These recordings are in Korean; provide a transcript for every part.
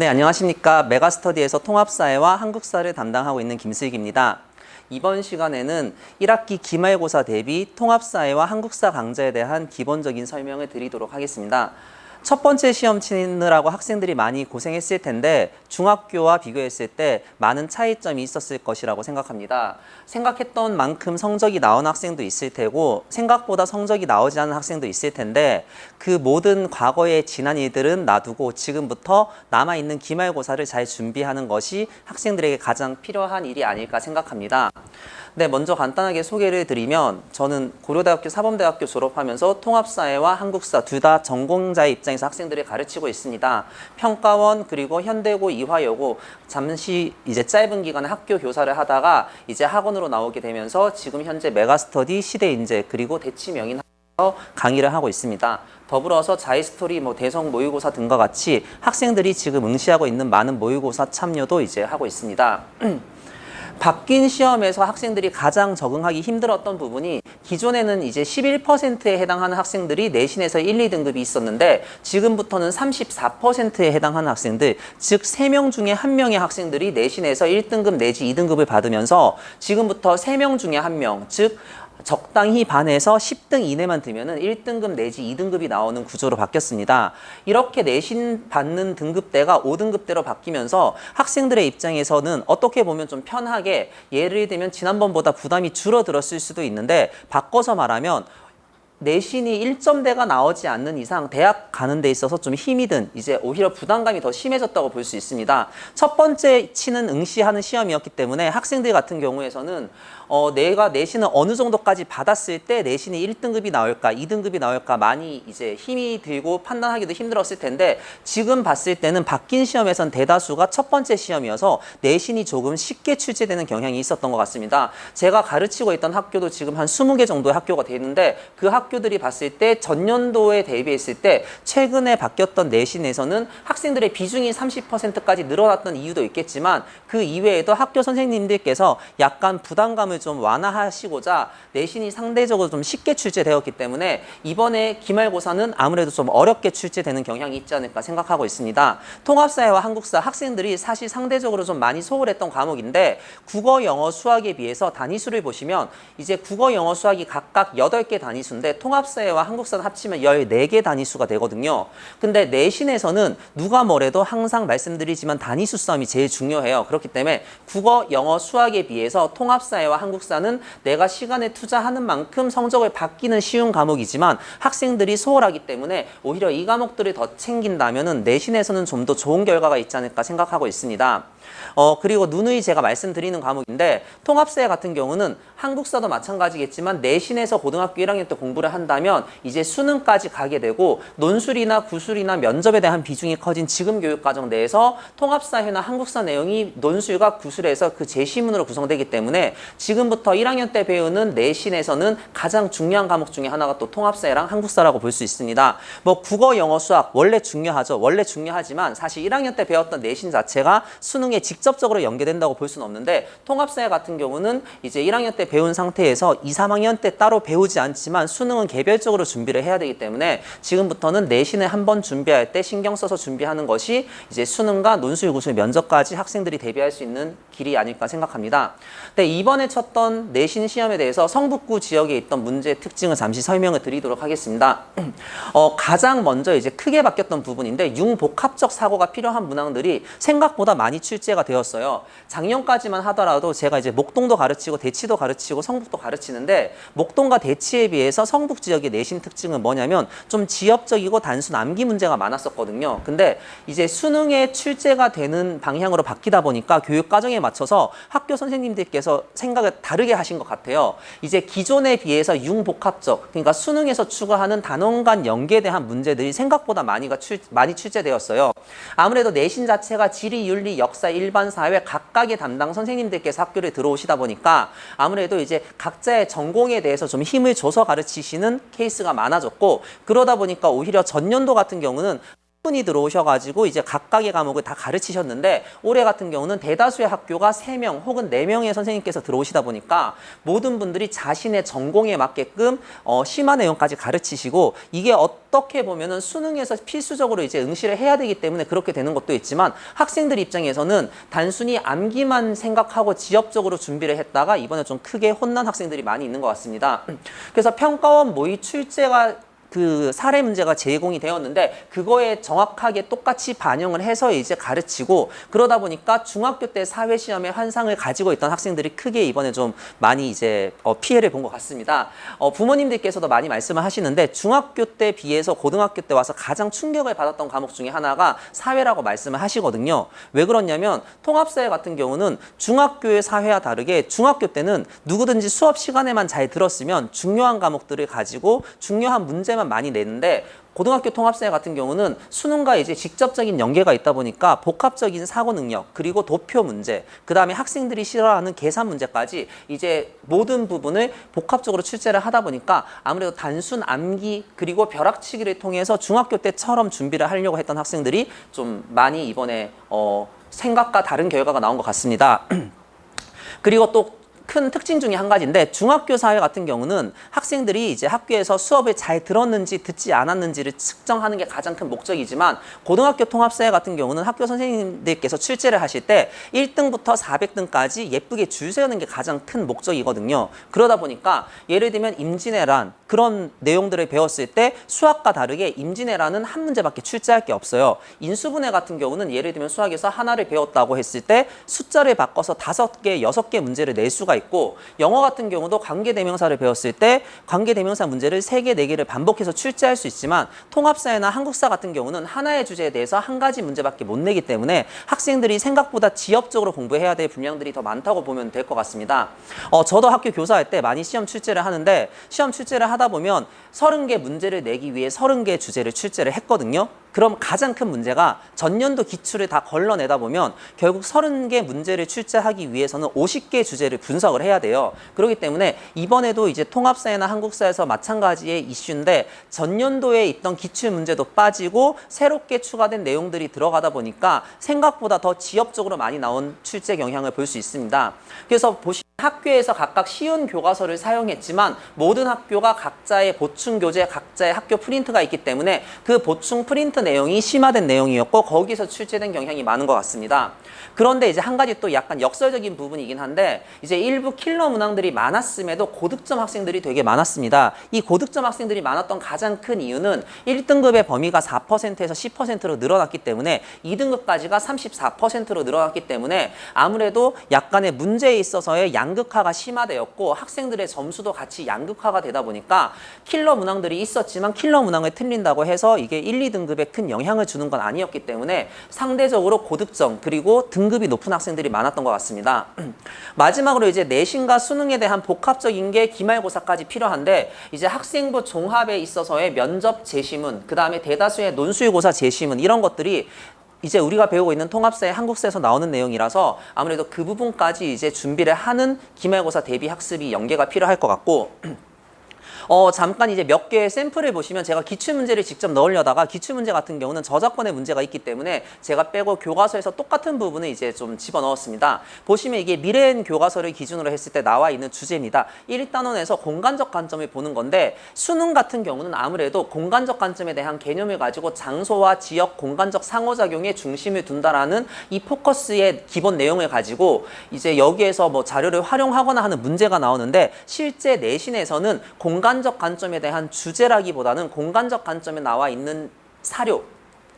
네, 안녕하십니까. 메가스터디에서 통합사회와 한국사를 담당하고 있는 김슬기입니다. 이번 시간에는 1학기 기말고사 대비 통합사회와 한국사 강좌에 대한 기본적인 설명을 드리도록 하겠습니다. 첫 번째 시험 치느라고 학생들이 많이 고생했을 텐데 중학교와 비교했을 때 많은 차이점이 있었을 것이라고 생각합니다. 생각했던 만큼 성적이 나온 학생도 있을 테고 생각보다 성적이 나오지 않은 학생도 있을 텐데 그 모든 과거의 지난 일들은 놔두고 지금부터 남아있는 기말고사를 잘 준비하는 것이 학생들에게 가장 필요한 일이 아닐까 생각합니다. 네, 먼저 간단하게 소개를 드리면 저는 고려대학교 사범대학교 졸업하면서 통합사회와 한국사 둘 다 전공자의 입장 에서 학생들을 가르치고 있습니다. 평가원 그리고 현대고 이화여고 잠시 이제 짧은 기간에 학교 교사를 하다가 이제 학원으로 나오게 되면서 지금 현재 메가스터디 시대 인재 그리고 대치명인 서 강의를 하고 있습니다. 더불어서 자이스토리, 뭐 대성 모의고사 등과 같이 학생들이 지금 응시하고 있는 많은 모의고사 참여도 이제 하고 있습니다. 바뀐 시험에서 학생들이 가장 적응하기 힘들었던 부분이 기존에는 이제 11%에 해당하는 학생들이 내신에서 1, 2등급이 있었는데 지금부터는 34%에 해당하는 학생들, 즉 3명 중에 1명의 학생들이 내신에서 1등급 내지 2등급을 받으면서 지금부터 3명 중에 1명, 즉 적당히 반에서 10등 이내만 들면은 1등급 내지 2등급이 나오는 구조로 바뀌었습니다. 이렇게 내신 받는 등급대가 5등급대로 바뀌면서 학생들의 입장에서는 어떻게 보면 좀 편하게 예를 들면 지난번보다 부담이 줄어들었을 수도 있는데 바꿔서 말하면 내신이 1점대가 나오지 않는 이상 대학 가는 데 있어서 좀 힘이 든 이제 오히려 부담감이 더 심해졌다고 볼 수 있습니다. 첫 번째 치는 응시하는 시험이었기 때문에 학생들 같은 경우에서는 어, 내가 내신을 어느 정도까지 받았을 때 내신이 1등급이 나올까, 2등급이 나올까 많이 이제 힘이 들고 판단하기도 힘들었을 텐데 지금 봤을 때는 바뀐 시험에선 대다수가 첫 번째 시험이어서 내신이 조금 쉽게 출제되는 경향이 있었던 것 같습니다. 제가 가르치고 있던 학교도 지금 한 20개 정도의 학교가 되는데 그 학교들이 봤을 때 전년도에 대비했을 때 최근에 바뀌었던 내신에서는 학생들의 비중이 30%까지 늘어났던 이유도 있겠지만 그 이외에도 학교 선생님들께서 약간 부담감을 좀 완화하시고자 내신이 상대적으로 좀 쉽게 출제되었기 때문에 이번에 기말고사는 아무래도 좀 어렵게 출제되는 경향이 있지 않을까 생각하고 있습니다. 통합사회와 한국사 학생들이 사실 상대적으로 좀 많이 소홀했던 과목인데 국어, 영어, 수학에 비해서 단위수를 보시면 이제 국어, 영어, 수학이 각각 8개 단위수인데 통합사회와 한국사는 합치면 14개 단위수가 되거든요. 근데 내신에서는 누가 뭐래도 항상 말씀드리지만 단위수 싸움이 제일 중요해요. 그렇기 때문에 국어, 영어, 수학에 비해서 통합사회와 한국사 는 내가 시간을 투자하는 만큼 성적을 받기는 쉬운 과목이지만 학생들이 소홀하기 때문에 오히려 이 과목들을 더 챙긴다면은 내신에서는 좀 더 좋은 결과가 있지 않을까 생각하고 있습니다. 어, 그리고 누누이 제가 말씀드리는 과목인데 통합사회 같은 경우는 한국사도 마찬가지겠지만 내신에서 고등학교 1학년 때 공부를 한다면 이제 수능까지 가게 되고 논술이나 구술이나 면접에 대한 비중이 커진 지금 교육과정 내에서 통합사회나 한국사 내용이 논술과 구술에서 그 제시문으로 구성되기 때문에 지금부터 1학년 때 배우는 내신에서는 가장 중요한 과목 중에 하나가 또 통합사회랑 한국사라고 볼 수 있습니다. 뭐 국어, 영어, 수학 원래 중요하죠. 원래 중요하지만 사실 1학년 때 배웠던 내신 자체가 수능 에 직접적으로 연계된다고 볼 수는 없는데 통합사회 같은 경우는 이제 1학년 때 배운 상태에서 2, 3학년 때 따로 배우지 않지만 수능은 개별적으로 준비를 해야 되기 때문에 지금부터는 내신을 한번 준비할 때 신경 써서 준비하는 것이 이제 수능과 논술, 구술, 면접까지 학생들이 대비할 수 있는 길이 아닐까 생각합니다. 네, 이번에 쳤던 내신 시험에 대해서 성북구 지역에 있던 문제의 특징을 잠시 설명을 드리도록 하겠습니다. 어, 가장 먼저 이제 크게 바뀌었던 부분인데 융복합적 사고가 필요한 문항들이 생각보다 많이 출 제가 되었어요. 작년까지만 하더라도 제가 이제 목동도 가르치고 대치도 가르치고 성북도 가르치는데 목동과 대치에 비해서 성북 지역의 내신 특징은 뭐냐면 좀 지역적이고 단순 암기 문제가 많았었거든요. 근데 이제 수능에 출제가 되는 방향으로 바뀌다 보니까 교육 과정에 맞춰서 학교 선생님들께서 생각을 다르게 하신 것 같아요. 이제 기존에 비해서 융복합적 그러니까 수능에서 추가하는 단원 간 연계에 대한 문제들이 생각보다 많이가 출, 많이 출제되었어요. 아무래도 내신 자체가 지리, 윤리, 역사, 일반 사회 각각의 담당 선생님들께서 학교를 들어오시다 보니까 아무래도 이제 각자의 전공에 대해서 좀 힘을 줘서 가르치시는 케이스가 많아졌고 그러다 보니까 오히려 전년도 같은 경우는 분이 들어오셔가지고 이제 각각의 과목을 다 가르치셨는데 올해 같은 경우는 대다수의 학교가 세 명 혹은 네명의 선생님께서 들어오시다 보니까 모든 분들이 자신의 전공에 맞게끔 어, 심화 내용까지 가르치시고 이게 어떻게 보면은 수능에서 필수적으로 이제 응시를 해야 되기 때문에 그렇게 되는 것도 있지만 학생들 입장에서는 단순히 암기만 생각하고 지엽적으로 준비를 했다가 이번에 좀 크게 혼난 학생들이 많이 있는 것 같습니다. 그래서 평가원 모의 출제가 그 사례 문제가 제공이 되었는데 그거에 정확하게 똑같이 반영을 해서 이제 가르치고 그러다 보니까 중학교 때 사회 시험의 환상을 가지고 있던 학생들이 크게 이번에 좀 많이 이제 어, 피해를 본 것 같습니다. 어, 부모님들께서도 많이 말씀을 하시는데 중학교 때 비해서 고등학교 때 와서 가장 충격을 받았던 과목 중에 하나가 사회라고 말씀을 하시거든요. 왜 그러냐면 통합사회 같은 경우는 중학교의 사회와 다르게 중학교 때는 누구든지 수업 시간에만 잘 들었으면 중요한 과목들을 가지고 중요한 문제만 많이 내는데 고등학교 통합사회 같은 경우는 수능과 이제 직접적인 연계가 있다 보니까 복합적인 사고 능력 그리고 도표 문제 그 다음에 학생들이 싫어하는 계산 문제까지 이제 모든 부분을 복합적으로 출제를 하다 보니까 아무래도 단순 암기 그리고 벼락치기를 통해서 중학교 때처럼 준비를 하려고 했던 학생들이 좀 많이 이번에 어 생각과 다른 결과가 나온 것 같습니다. 그리고 또 큰 특징 중에 한 가지인데 중학교 사회 같은 경우는 학생들이 이제 학교에서 수업을 잘 들었는지 듣지 않았는지를 측정하는 게 가장 큰 목적이지만 고등학교 통합사회 같은 경우는 학교 선생님들께서 출제를 하실 때 1등부터 400등까지 예쁘게 줄 세우는 게 가장 큰 목적이거든요. 그러다 보니까 예를 들면 임진왜란 그런 내용들을 배웠을 때 수학과 다르게 임진왜란은 한 문제밖에 출제할 게 없어요. 인수분해 같은 경우는 예를 들면 수학에서 하나를 배웠다고 했을 때 숫자를 바꿔서 다섯 개, 여섯 개 문제를 낼 수가 있고 영어 같은 경우도 관계 대명사를 배웠을 때 관계 대명사 문제를 세 개, 네 개를 반복해서 출제할 수 있지만 통합사회나 한국사 같은 경우는 하나의 주제에 대해서 한 가지 문제밖에 못 내기 때문에 학생들이 생각보다 지엽적으로 공부해야 될 분량들이 더 많다고 보면 될 것 같습니다. 어, 저도 학교 교사할 때 많이 시험 출제를 하는데 시험 출제를 하다 보면 30개 문제를 내기 위해 30개 주제를 출제를 했거든요. 그럼 가장 큰 문제가 전년도 기출을 다 걸러내다 보면 결국 30개 문제를 출제하기 위해서는 50개 주제를 분석을 해야 돼요. 그렇기 때문에 이번에도 이제 통합사회나 한국사에서 마찬가지의 이슈인데 전년도에 있던 기출 문제도 빠지고 새롭게 추가된 내용들이 들어가다 보니까 생각보다 더 지엽적으로 많이 나온 출제 경향을 볼 수 있습니다. 그래서 보시 학교에서 각각 쉬운 교과서를 사용했지만 모든 학교가 각자의 보충 교재, 각자의 학교 프린트가 있기 때문에 그 보충 프린트 내용이 심화된 내용이었고 거기서 출제된 경향이 많은 것 같습니다. 그런데 이제 한 가지 또 약간 역설적인 부분이긴 한데 이제 일부 킬러 문항들이 많았음에도 고득점 학생들이 되게 많았습니다. 이 고득점 학생들이 많았던 가장 큰 이유는 1등급의 범위가 4%에서 10%로 늘어났기 때문에 2등급까지가 34%로 늘어났기 때문에 아무래도 약간의 문제에 있어서의 양 극화가 심화되었고 학생들의 점수도 같이 양극화가 되다 보니까 킬러 문항들이 있었지만 킬러 문항을 틀린다고 해서 이게 1, 2등급에 큰 영향을 주는 건 아니었기 때문에 상대적으로 고득점 그리고 등급이 높은 학생들이 많았던 것 같습니다. 마지막으로 이제 내신과 수능에 대한 복합적인 게 기말고사까지 필요한데 이제 학생부 종합에 있어서의 면접 제시문 그 다음에 대다수의 논술고사 제시문 이런 것들이 이제 우리가 배우고 있는 통합사의 한국사에서 나오는 내용이라서 아무래도 그 부분까지 이제 준비를 하는 기말고사 대비 학습이 연계가 필요할 것 같고 어, 잠깐 이제 몇 개의 샘플을 보시면 제가 기출 문제를 직접 넣으려다가 기출 문제 같은 경우는 저작권의 문제가 있기 때문에 제가 빼고 교과서에서 똑같은 부분을 이제 좀 집어 넣었습니다. 보시면 이게 미래엔 교과서를 기준으로 했을 때 나와 있는 주제입니다. 1단원에서 공간적 관점을 보는 건데 수능 같은 경우는 아무래도 공간적 관점에 대한 개념을 가지고 장소와 지역 공간적 상호작용에 중심을 둔다라는 이 포커스의 기본 내용을 가지고 이제 여기에서 뭐 자료를 활용하거나 하는 문제가 나오는데 실제 내신에서는 공 간적 관점에 대한 주제라기보다는 공간적 관점에 나와 있는 사료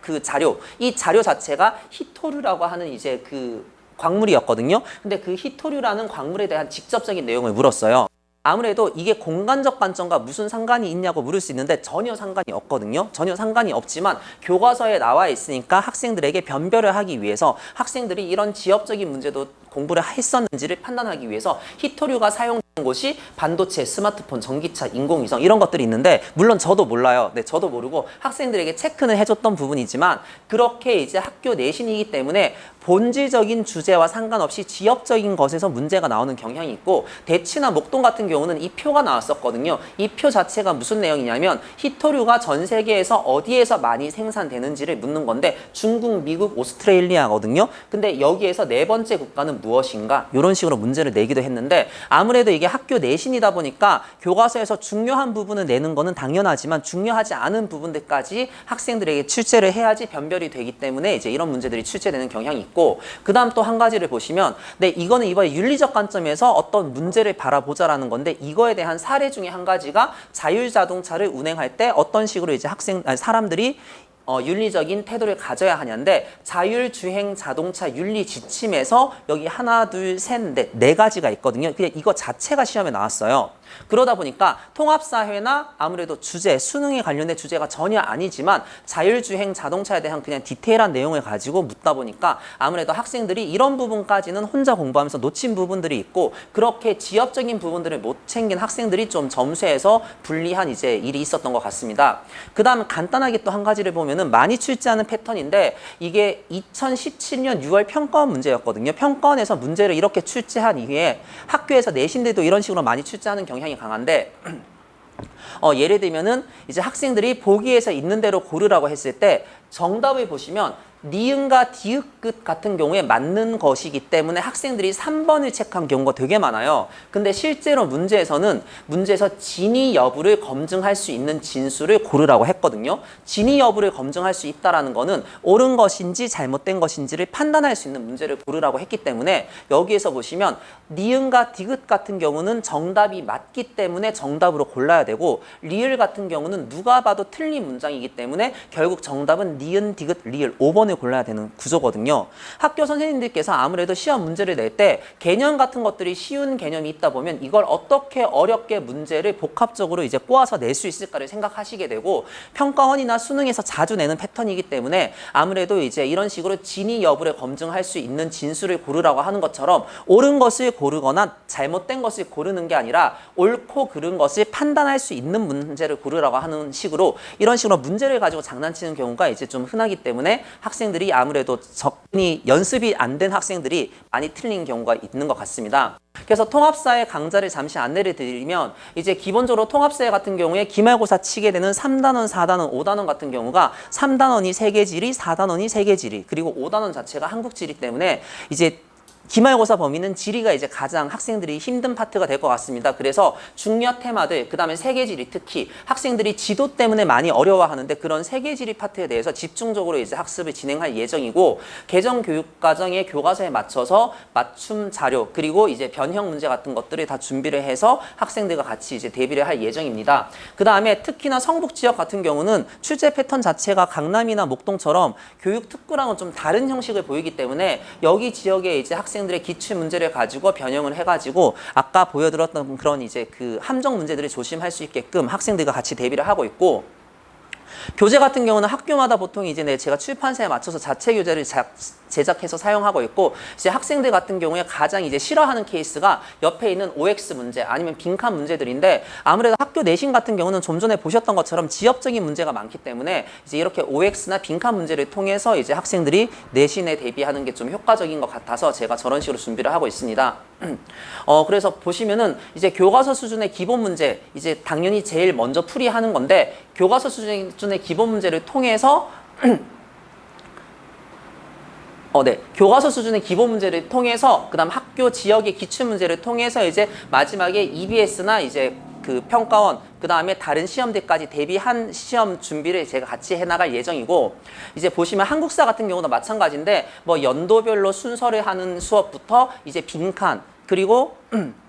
그 자료 이 자료 자체가 히토류라고 하는 이제 그 광물이었거든요. 근데 그 히토류라는 광물에 대한 직접적인 내용을 물었어요. 아무래도 이게 공간적 관점과 무슨 상관이 있냐고 물을 수 있는데 전혀 상관이 없거든요. 전혀 상관이 없지만 교과서에 나와 있으니까 학생들에게 변별을 하기 위해서 학생들이 이런 지역적인 문제도 공부를 했었는지를 판단하기 위해서 히토류가 사용되는 곳이 반도체, 스마트폰, 전기차, 인공위성 이런 것들이 있는데 물론 저도 몰라요. 네, 저도 모르고 학생들에게 체크는 해줬던 부분이지만 그렇게 이제 학교 내신이기 때문에 본질적인 주제와 상관없이 지역적인 것에서 문제가 나오는 경향이 있고 대치나 목동 같은 경우는 이 표가 나왔었거든요. 이 표 자체가 무슨 내용이냐면 히토류가 전 세계에서 어디에서 많이 생산되는지를 묻는 건데 중국, 미국, 오스트레일리아거든요. 근데 여기에서 네 번째 국가는 무엇인가? 이런 식으로 문제를 내기도 했는데 아무래도 이게 학교 내신이다 보니까 교과서에서 중요한 부분을 내는 거는 당연하지만 중요하지 않은 부분들까지 학생들에게 출제를 해야지 변별이 되기 때문에 이제 이런 문제들이 출제되는 경향이 있고 그다음 또 한 가지를 보시면 네 이거는 이번에 윤리적 관점에서 어떤 문제를 바라보자라는 건데 이거에 대한 사례 중에 한 가지가 자율 자동차를 운행할 때 어떤 식으로 이제 학생 아니, 사람들이 어, 윤리적인 태도를 가져야 하냐인데 자율주행 자동차 윤리 지침에서 여기 하나 둘 셋 넷 네 가지가 있거든요. 그냥 이거 자체가 시험에 나왔어요. 그러다 보니까 통합사회나 아무래도 주제, 수능에 관련된 주제가 전혀 아니지만 자율주행 자동차에 대한 그냥 디테일한 내용을 가지고 묻다 보니까 아무래도 학생들이 이런 부분까지는 혼자 공부하면서 놓친 부분들이 있고 그렇게 지엽적인 부분들을 못 챙긴 학생들이 좀 점수에서 불리한 이제 일이 있었던 것 같습니다. 그 다음 간단하게 또 한 가지를 보면은 많이 출제하는 패턴인데 이게 2017년 6월 평가원 문제였거든요. 평가원에서 문제를 이렇게 출제한 이후에 학교에서 내신들도 이런 식으로 많이 출제하는 경 향이 강한데 어, 예를 들면은 이제 학생들이 보기에서 있는 대로 고르라고 했을 때 정답을 보시면 니은과 디귿 끝 같은 경우에 맞는 것이기 때문에 학생들이 3번을 체크한 경우가 되게 많아요. 근데 실제로 문제에서는 문제에서 진위 여부를 검증할 수 있는 진수를 고르라고 했거든요. 진위 여부를 검증할 수 있다라는 거는 옳은 것인지 잘못된 것인지를 판단할 수 있는 문제를 고르라고 했기 때문에 여기에서 보시면 니은과 디귿 같은 경우는 정답이 맞기 때문에 정답으로 골라야 되고 리을 같은 경우는 누가 봐도 틀린 문장이기 때문에 결국 정답은 니은, 디귿, 리을 5번 을 골라야 되는 구조거든요. 학교 선생님들께서 아무래도 시험 문제를 낼 때 개념 같은 것들이 쉬운 개념이 있다 보면 이걸 어떻게 어렵게 문제를 복합적으로 이제 꼬아서 낼 수 있을까를 생각하시게 되고 평가원이나 수능에서 자주 내는 패턴이기 때문에 아무래도 이제 이런 식으로 진위 여부를 검증할 수 있는 진수를 고르라고 하는 것처럼 옳은 것을 고르거나 잘못된 것을 고르는 게 아니라 옳고 그른 것을 판단할 수 있는 문제를 고르라고 하는 식으로 이런 식으로 문제를 가지고 장난치는 경우가 이제 좀 흔하기 때문에 학생 들이 아무래도 접근이 연습이 안 된 학생들이 많이 틀린 경우가 있는 것 같습니다. 그래서 통합사회 강좌를 잠시 안내를 드리면 이제 기본적으로 통합사회 같은 경우에 기말고사 치게 되는 3단원, 4단원, 5단원 같은 경우가 3단원이 세계 지리, 4단원이 세계 지리, 그리고 5단원 자체가 한국 지리 때문에 이제 기말고사 범위는 지리가 이제 가장 학생들이 힘든 파트가 될 것 같습니다. 그래서 중요 테마들, 그 다음에 세계지리 특히 학생들이 지도 때문에 많이 어려워하는데 그런 세계지리 파트에 대해서 집중적으로 이제 학습을 진행할 예정이고 개정 교육 과정의 교과서에 맞춰서 맞춤 자료 그리고 이제 변형 문제 같은 것들을 다 준비를 해서 학생들과 같이 이제 대비를 할 예정입니다. 그 다음에 특히나 성북 지역 같은 경우는 출제 패턴 자체가 강남이나 목동처럼 교육 특구랑은 좀 다른 형식을 보이기 때문에 여기 지역에 이제 학생 들의 기출 문제를 가지고 변형을 해가지고 아까 보여드렸던 그런 이제 그 함정 문제들을 조심할 수 있게끔 학생들과 같이 대비를 하고 있고 교재 같은 경우는 학교마다 보통 이제 네, 제가 출판사에 맞춰서 자체 교재를 자- 제작해서 사용하고 있고 이제 학생들 같은 경우에 가장 이제 싫어하는 케이스가 옆에 있는 OX 문제 아니면 빈칸 문제들인데 아무래도 학교 내신 같은 경우는 좀 전에 보셨던 것처럼 지역적인 문제가 많기 때문에 이제 이렇게 OX나 빈칸 문제를 통해서 이제 학생들이 내신에 대비하는 게 좀 효과적인 것 같아서 제가 저런 식으로 준비를 하고 있습니다. 어 그래서 보시면은 이제 교과서 수준의 기본 문제 이제 당연히 제일 먼저 풀이하는 건데 교과서 수준의 기본 문제를 통해서 어, 네. 교과서 수준의 기본 문제를 통해서 그 다음 학교 지역의 기출 문제를 통해서 이제 마지막에 EBS나 이제 그 평가원 그 다음에 다른 시험들까지 대비한 시험 준비를 제가 같이 해 나갈 예정이고 이제 보시면 한국사 같은 경우도 마찬가지인데 뭐 연도별로 순서를 하는 수업부터 이제 빈칸 그리고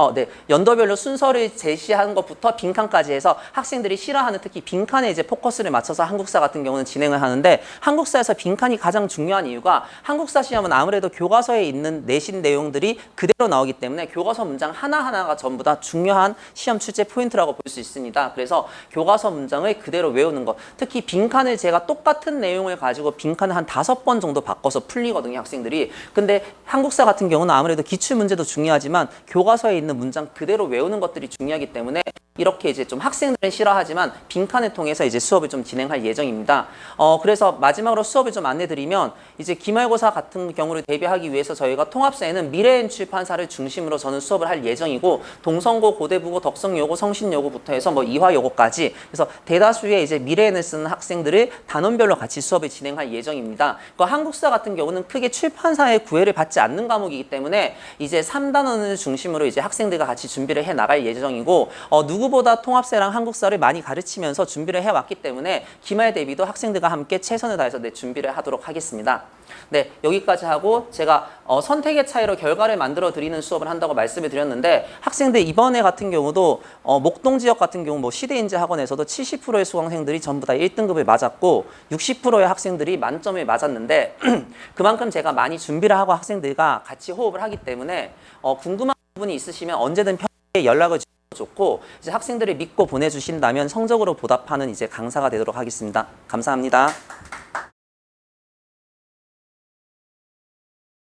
어, 네. 연도별로 순서를 제시한 것부터 빈칸까지 해서 학생들이 싫어하는 특히 빈칸에 이제 포커스를 맞춰서 한국사 같은 경우는 진행을 하는데 한국사에서 빈칸이 가장 중요한 이유가 한국사 시험은 아무래도 교과서에 있는 내신 내용들이 그대로 나오기 때문에 교과서 문장 하나하나가 전부 다 중요한 시험 출제 포인트라고 볼 수 있습니다. 그래서 교과서 문장을 그대로 외우는 것. 특히 빈칸을 제가 똑같은 내용을 가지고 빈칸을 한 다섯 번 정도 바꿔서 풀리거든요, 학생들이. 근데 한국사 같은 경우는 아무래도 기출 문제도 중요하지만 교과서에 있는 문장 그대로 외우는 것들이 중요하기 때문에 이렇게 이제 좀 학생들은 싫어하지만 빈칸을 통해서 이제 수업을 좀 진행할 예정입니다. 어, 그래서 마지막으로 수업을 좀 안내드리면 이제 기말고사 같은 경우를 대비하기 위해서 저희가 통합사에는 미래엔 출판사를 중심으로 저는 수업을 할 예정이고 동성고, 고대부고, 덕성여고, 성신여고부터 해서 뭐 이화여고까지 그래서 대다수의 이제 미래엔을 쓰는 학생들을 단원별로 같이 수업을 진행할 예정입니다. 그 한국사 같은 경우는 크게 출판사의 구애를 받지 않는 과목이기 때문에 이제 3단원을 중심으로 이제 학생들과 같이 준비를 해 나갈 예정이고 어, 누구 보다 통합사랑 한국사를 많이 가르치면서 준비를 해왔기 때문에 기말 대비도 학생들과 함께 최선을 다해서 네, 준비를 하도록 하겠습니다. 네, 여기까지 하고 제가 어, 선택의 차이로 결과를 만들어 드리는 수업을 한다고 말씀을 드렸는데 학생들 이번에 같은 경우도 어, 목동 지역 같은 경우 뭐 시대인재 학원에서도 70%의 수강생들이 전부 다 1등급을 맞았고 60%의 학생들이 만점을 맞았는데 그만큼 제가 많이 준비를 하고 학생들과 같이 호흡을 하기 때문에 어, 궁금한 부분이 있으시면 언제든 편하게 연락을 주셔도 좋고 이제 학생들을 믿고 보내주신다면 성적으로 보답하는 이제 강사가 되도록 하겠습니다. 감사합니다.